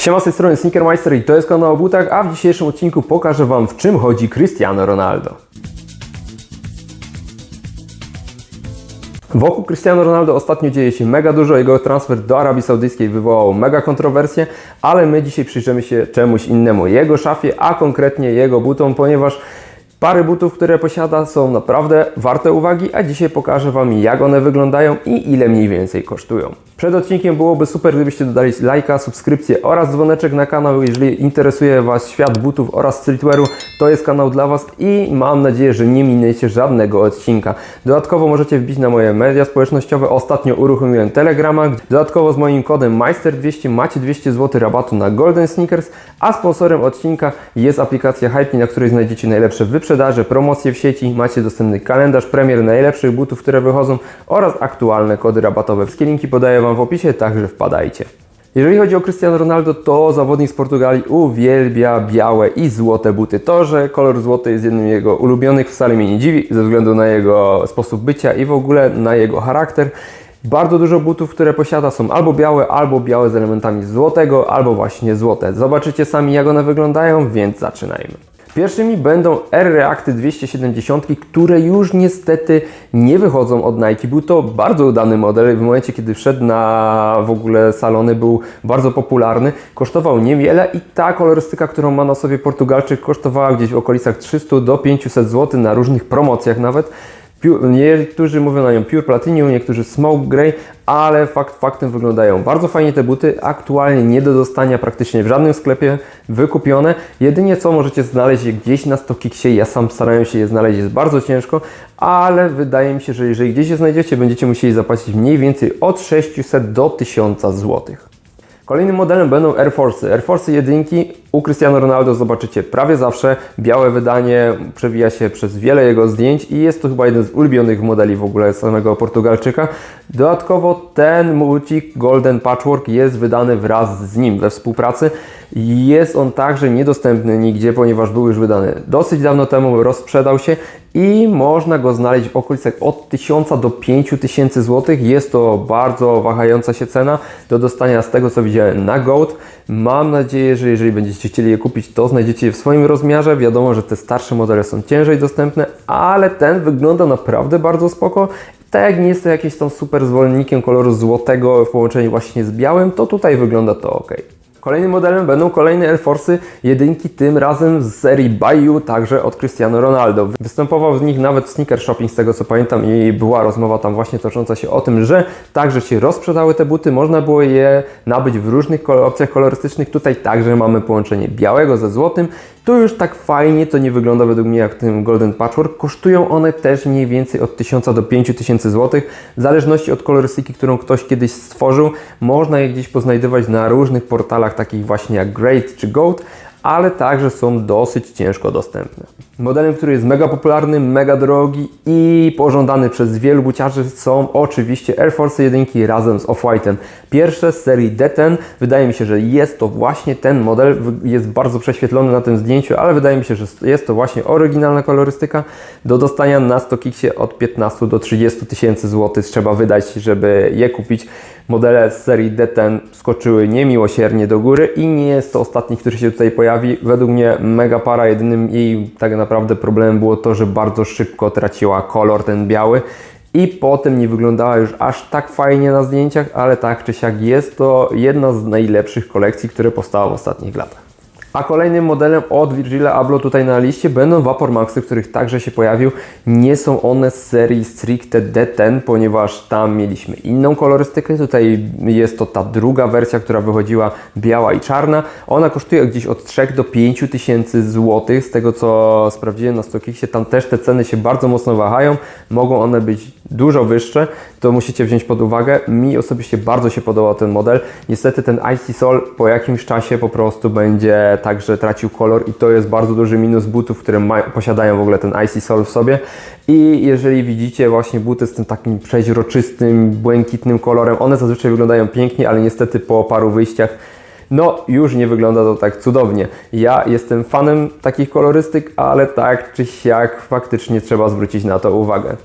Siema z tej strony Sneakermeister i to jest kanał o butach, a w dzisiejszym odcinku pokażę Wam w czym chodzi Cristiano Ronaldo. Wokół Cristiano Ronaldo ostatnio dzieje się mega dużo, jego transfer do Arabii Saudyjskiej wywołał mega kontrowersje, ale my dzisiaj przyjrzymy się czemuś innemu, jego szafie, a konkretnie jego butom, ponieważ Pary butów, które posiada są naprawdę warte uwagi, a dzisiaj pokażę Wam jak one wyglądają i ile mniej więcej kosztują. Przed odcinkiem byłoby super, gdybyście dodali lajka, subskrypcję oraz dzwoneczek na kanał, jeżeli interesuje Was świat butów oraz streetwearu, to jest kanał dla Was i mam nadzieję, że nie miniecie żadnego odcinka. Dodatkowo możecie wbić na moje media społecznościowe, ostatnio uruchomiłem Telegrama, dodatkowo z moim kodem Meister200 macie 200 zł rabatu na Golden Sneakers, a sponsorem odcinka jest aplikacja Hype, na której znajdziecie najlepsze wyprzedaże, promocje w sieci, macie dostępny kalendarz premier najlepszych butów, które wychodzą oraz aktualne kody rabatowe. Wszystkie linki podaję Wam w opisie, także wpadajcie. Jeżeli chodzi o Cristiano Ronaldo, to zawodnik z Portugalii uwielbia białe i złote buty. To, że kolor złoty jest jednym z jego ulubionych wcale mnie nie dziwi, ze względu na jego sposób bycia i w ogóle na jego charakter. Bardzo dużo butów, które posiada są albo białe, albo białe z elementami złotego, albo właśnie złote. Zobaczycie sami jak one wyglądają, więc zaczynajmy. Pierwszymi będą R-Reacty 270, które już niestety nie wychodzą od Nike. Był to bardzo udany model. W momencie, kiedy wszedł na w ogóle salony, był bardzo popularny. Kosztował niewiele i ta kolorystyka, którą ma na sobie Portugalczyk, kosztowała gdzieś w okolicach 300 do 500 zł na różnych promocjach nawet. Niektórzy mówią na nią Pure Platinum, niektórzy Smoke Grey, ale fakt faktem wyglądają bardzo fajnie te buty. Aktualnie nie do dostania praktycznie w żadnym sklepie wykupione. Jedynie co możecie znaleźć gdzieś na StockXie. Ja sam starałem się je znaleźć, jest bardzo ciężko, ale wydaje mi się, że jeżeli gdzieś je znajdziecie, będziecie musieli zapłacić mniej więcej od 600 do 1000 złotych. Kolejnym modelem będą Air Force. Air Force jedynki u Cristiano Ronaldo zobaczycie prawie zawsze. Białe wydanie przewija się przez wiele jego zdjęć i jest to chyba jeden z ulubionych modeli w ogóle samego Portugalczyka. Dodatkowo ten multi Golden Patchwork jest wydany wraz z nim we współpracy. Jest on także niedostępny nigdzie, ponieważ był już wydany dosyć dawno temu, rozsprzedał się i można go znaleźć w okolicach od 1000 do 5000 zł. Jest to bardzo wahająca się cena do dostania z tego co widziałem na Goat. Mam nadzieję, że jeżeli będziecie chcieli je kupić, to znajdziecie je w swoim rozmiarze. Wiadomo, że te starsze modele są ciężej dostępne, ale ten wygląda naprawdę bardzo spoko. Tak jak nie jest to jakimś tam super zwolennikiem koloru złotego w połączeniu właśnie z białym, to tutaj wygląda to ok. Kolejnym modelem będą kolejne Air Force'y jedynki, tym razem z serii Bayou, także od Cristiano Ronaldo. Występował z nich nawet Sneaker Shopping, z tego co pamiętam i była rozmowa tam właśnie tocząca się o tym, że także się rozprzedały te buty, można było je nabyć w różnych opcjach kolorystycznych. Tutaj także mamy połączenie białego ze złotym. Tu już tak fajnie to nie wygląda według mnie jak tym Golden Patchwork. Kosztują one też mniej więcej od 1000 do 5000 zł. W zależności od kolorystyki, którą ktoś kiedyś stworzył, można je gdzieś poznajdywać na różnych portalach takich właśnie jak Great czy Goat, ale także są dosyć ciężko dostępne. Modelem, który jest mega popularny, mega drogi i pożądany przez wielu buciarzy są oczywiście Air Force 1 razem z Off-White'em. Pierwsze z serii D10. Wydaje mi się, że jest to właśnie ten model. Jest bardzo prześwietlony na tym zdjęciu, ale wydaje mi się, że jest to właśnie oryginalna kolorystyka. Do dostania na StockXie od 15 do 30 tysięcy złotych trzeba wydać, żeby je kupić. Modele z serii D10 skoczyły niemiłosiernie do góry i nie jest to ostatni, który się tutaj pojawi. Według mnie mega para, jedynym jej tak naprawdę problemem było to, że bardzo szybko traciła kolor ten biały i potem nie wyglądała już aż tak fajnie na zdjęciach, ale tak czy siak jest to jedna z najlepszych kolekcji, które powstały w ostatnich latach. A kolejnym modelem od Virgila Abloh tutaj na liście będą Vapor Maxy, których także się pojawił. Nie są one z serii stricte D10, ponieważ tam mieliśmy inną kolorystykę. Tutaj jest to ta druga wersja, która wychodziła biała i czarna. Ona kosztuje gdzieś od 3 do 5 tysięcy złotych. Z tego co sprawdziłem na StockXie, tam też te ceny się bardzo mocno wahają. Mogą one być dużo wyższe. To musicie wziąć pod uwagę. Mi osobiście bardzo się podobał ten model. Niestety ten Icy Sol po jakimś czasie po prostu będzie także tracił kolor i to jest bardzo duży minus butów, które ma, posiadają w ogóle ten Icy Sol w sobie. I jeżeli widzicie właśnie buty z tym takim przeźroczystym, błękitnym kolorem, one zazwyczaj wyglądają pięknie, ale niestety po paru wyjściach no, już nie wygląda to tak cudownie. Ja jestem fanem takich kolorystyk, ale tak czy siak faktycznie trzeba zwrócić na to uwagę.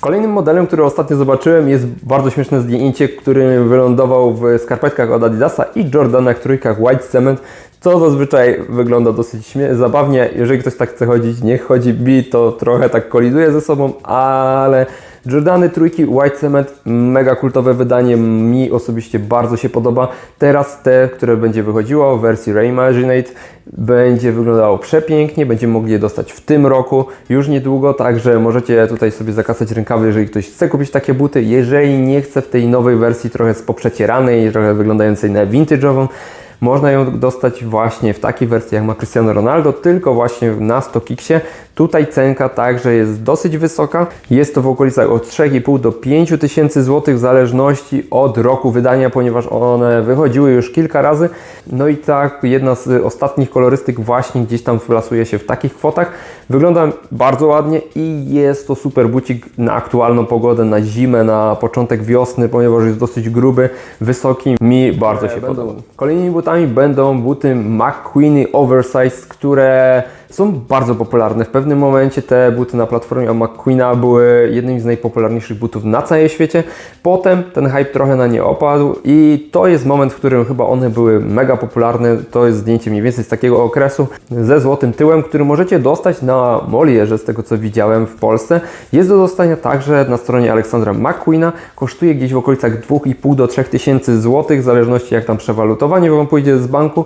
Kolejnym modelem, który ostatnio zobaczyłem jest bardzo śmieszne zdjęcie, który wylądował w skarpetkach od Adidasa i Jordanach trójkach White Cement, co zazwyczaj wygląda dosyć zabawnie. Jeżeli ktoś tak chce chodzić, niech chodzi bi, to trochę tak koliduje ze sobą, ale Jordany trójki White Cement, mega kultowe wydanie, mi osobiście bardzo się podoba. Teraz te, które będzie wychodziło w wersji Reimaginate, będzie wyglądało przepięknie, będziemy mogli je dostać w tym roku, już niedługo, także możecie tutaj sobie zakasać rękawy, jeżeli ktoś chce kupić takie buty. Jeżeli nie chce w tej nowej wersji trochę poprzecieranej, trochę wyglądającej na vintage'ową, można ją dostać właśnie w takiej wersji jak ma Cristiano Ronaldo, tylko właśnie na StockXie. Tutaj cenka także jest dosyć wysoka. Jest to w okolicach od 3,5 do 5 tysięcy złotych w zależności od roku wydania, ponieważ one wychodziły już kilka razy. No i tak jedna z ostatnich kolorystyk właśnie gdzieś tam wlasuje się w takich kwotach. Wygląda bardzo ładnie i jest to super bucik na aktualną pogodę, na zimę, na początek wiosny, ponieważ jest dosyć gruby, wysoki. Mi bardzo się podoba. Kolejnymi butami będą buty McQueenie Oversize, które są bardzo popularne. W pewnym momencie te buty na platformie McQueena były jednymi z najpopularniejszych butów na całym świecie. Potem ten hype trochę na nie opadł i to jest moment, w którym chyba one były mega popularne. To jest zdjęcie mniej więcej z takiego okresu ze złotym tyłem, który możecie dostać na Molierze z tego co widziałem w Polsce. Jest do dostania także na stronie Aleksandra McQueena. Kosztuje gdzieś w okolicach 2,5 do 3 tysięcy złotych, w zależności jak tam przewalutowanie Wam pójdzie z banku.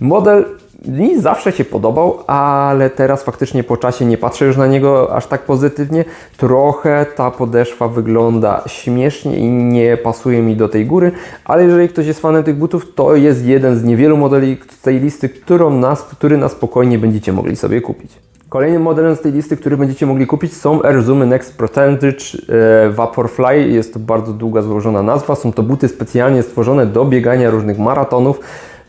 Model mi zawsze się podobał, ale teraz faktycznie po czasie nie patrzę już na niego aż tak pozytywnie. Trochę ta podeszwa wygląda śmiesznie i nie pasuje mi do tej góry, ale jeżeli ktoś jest fanem tych butów, to jest jeden z niewielu modeli z tej listy, którą nas, który na spokojnie będziecie mogli sobie kupić. Kolejnym modelem z tej listy, który będziecie mogli kupić są Air Zoom Next Protected e, Vaporfly. Jest to bardzo długa, złożona nazwa. Są to buty specjalnie stworzone do biegania różnych maratonów.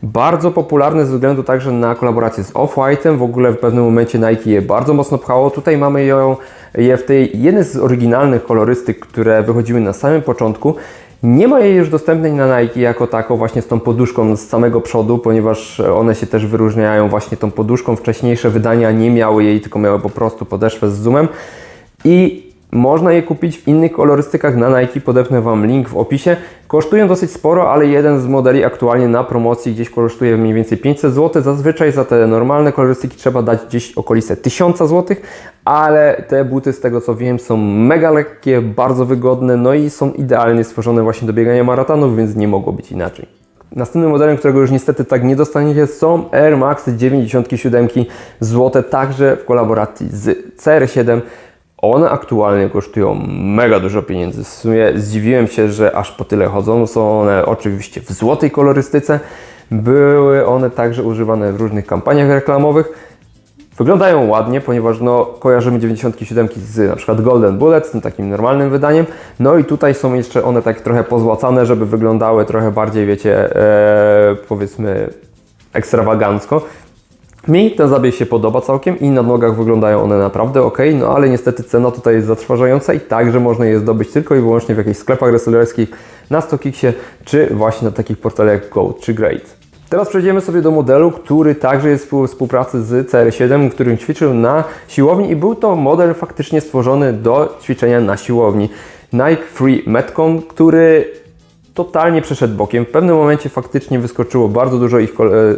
Bardzo popularne ze względu także na kolaborację z Off-White'em. W ogóle w pewnym momencie Nike je bardzo mocno pchało. Tutaj mamy ją, je w tej jednej z oryginalnych kolorystyk, które wychodziły na samym początku. Nie ma jej już dostępnej na Nike jako tako właśnie z tą poduszką z samego przodu, ponieważ one się też wyróżniają właśnie tą poduszką. Wcześniejsze wydania nie miały jej, tylko miały po prostu podeszwę z zoomem. I można je kupić w innych kolorystykach na Nike, podepnę Wam link w opisie. Kosztują dosyć sporo, ale jeden z modeli aktualnie na promocji gdzieś kosztuje mniej więcej 500 zł. Zazwyczaj za te normalne kolorystyki trzeba dać gdzieś okolice 1000 zł, ale te buty z tego co wiem są mega lekkie, bardzo wygodne, no i są idealnie stworzone właśnie do biegania maratonów, więc nie mogło być inaczej. Następnym modelem, którego już niestety tak nie dostaniecie, są Air Max 97 złote, także w kolaboracji z CR7. One aktualnie kosztują mega dużo pieniędzy. W sumie zdziwiłem się, że aż po tyle chodzą. Są one oczywiście w złotej kolorystyce. Były one także używane w różnych kampaniach reklamowych. Wyglądają ładnie, ponieważ no, kojarzymy 97 z na przykład Golden Bullet, tym takim normalnym wydaniem. No i tutaj są jeszcze one tak trochę pozłacane, żeby wyglądały trochę bardziej, wiecie, e, powiedzmy ekstrawagancko. Mi ten zabieg się podoba całkiem i na nogach wyglądają one naprawdę ok, no ale niestety cena tutaj jest zatrważająca i także można je zdobyć tylko i wyłącznie w jakichś sklepach resellerskich, na StockXie, czy właśnie na takich portalach jak Goat czy Great. Teraz przejdziemy sobie do modelu, który także jest w współpracy z CR7, którym ćwiczył na siłowni i był to model faktycznie stworzony do ćwiczenia na siłowni. Nike Free Metcon, który totalnie przeszedł bokiem. W pewnym momencie faktycznie wyskoczyło bardzo dużo ich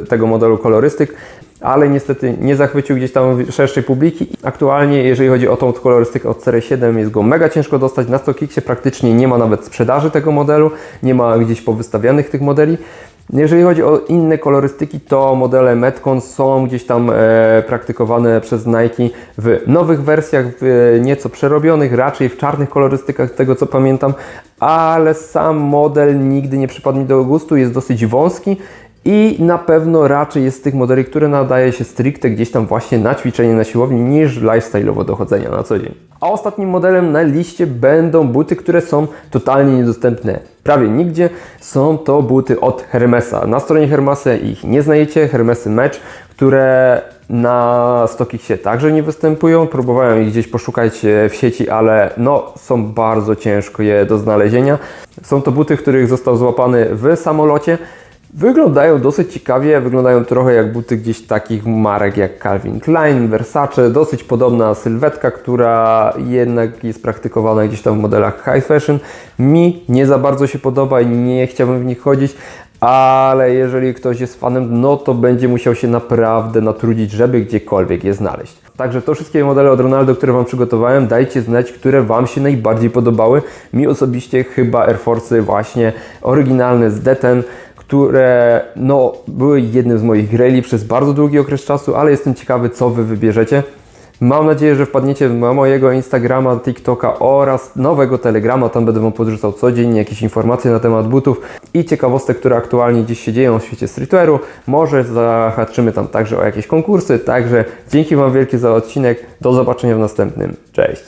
tego modelu kolorystyk, ale niestety nie zachwycił gdzieś tam szerszej publiki. Aktualnie, jeżeli chodzi o tą kolorystykę od Serii 7, jest go mega ciężko dostać. Na StockXie praktycznie nie ma nawet sprzedaży tego modelu, nie ma gdzieś powystawianych tych modeli. Jeżeli chodzi o inne kolorystyki, to modele Metcon są gdzieś tam e, praktykowane przez Nike w nowych wersjach, w e, nieco przerobionych, raczej w czarnych kolorystykach, z tego co pamiętam, ale sam model nigdy nie przypadł mi do gustu, jest dosyć wąski i na pewno raczej jest z tych modeli, które nadaje się stricte gdzieś tam właśnie na ćwiczenie na siłowni niż lifestyle'owo do chodzenia na co dzień. A ostatnim modelem na liście będą buty, które są totalnie niedostępne prawie nigdzie. Są to buty od Hermesa. Na stronie Hermesa ich nie znajdziecie, Hermesy Match, które na StockXie także nie występują. Próbowałem ich gdzieś poszukać w sieci, ale no, są bardzo ciężko je do znalezienia. Są to buty, których został złapany w samolocie. Wyglądają dosyć ciekawie, wyglądają trochę jak buty gdzieś takich marek jak Calvin Klein, Versace, dosyć podobna sylwetka, która jednak jest praktykowana gdzieś tam w modelach high fashion. Mi nie za bardzo się podoba i nie chciałbym w nich chodzić, ale jeżeli ktoś jest fanem, no to będzie musiał się naprawdę natrudzić, żeby gdziekolwiek je znaleźć. Także to wszystkie modele od Ronaldo, które Wam przygotowałem, dajcie znać, które Wam się najbardziej podobały. Mi osobiście chyba Air Force właśnie oryginalne z Deten, które no, były jednym z moich graili przez bardzo długi okres czasu, ale jestem ciekawy, co Wy wybierzecie. Mam nadzieję, że wpadniecie na mojego Instagrama, TikToka oraz nowego Telegrama. Tam będę Wam podrzucał codziennie jakieś informacje na temat butów i ciekawostek, które aktualnie gdzieś się dzieją w świecie streetwearu. Może zahaczymy tam także o jakieś konkursy. Także dzięki Wam wielkie za odcinek. Do zobaczenia w następnym. Cześć!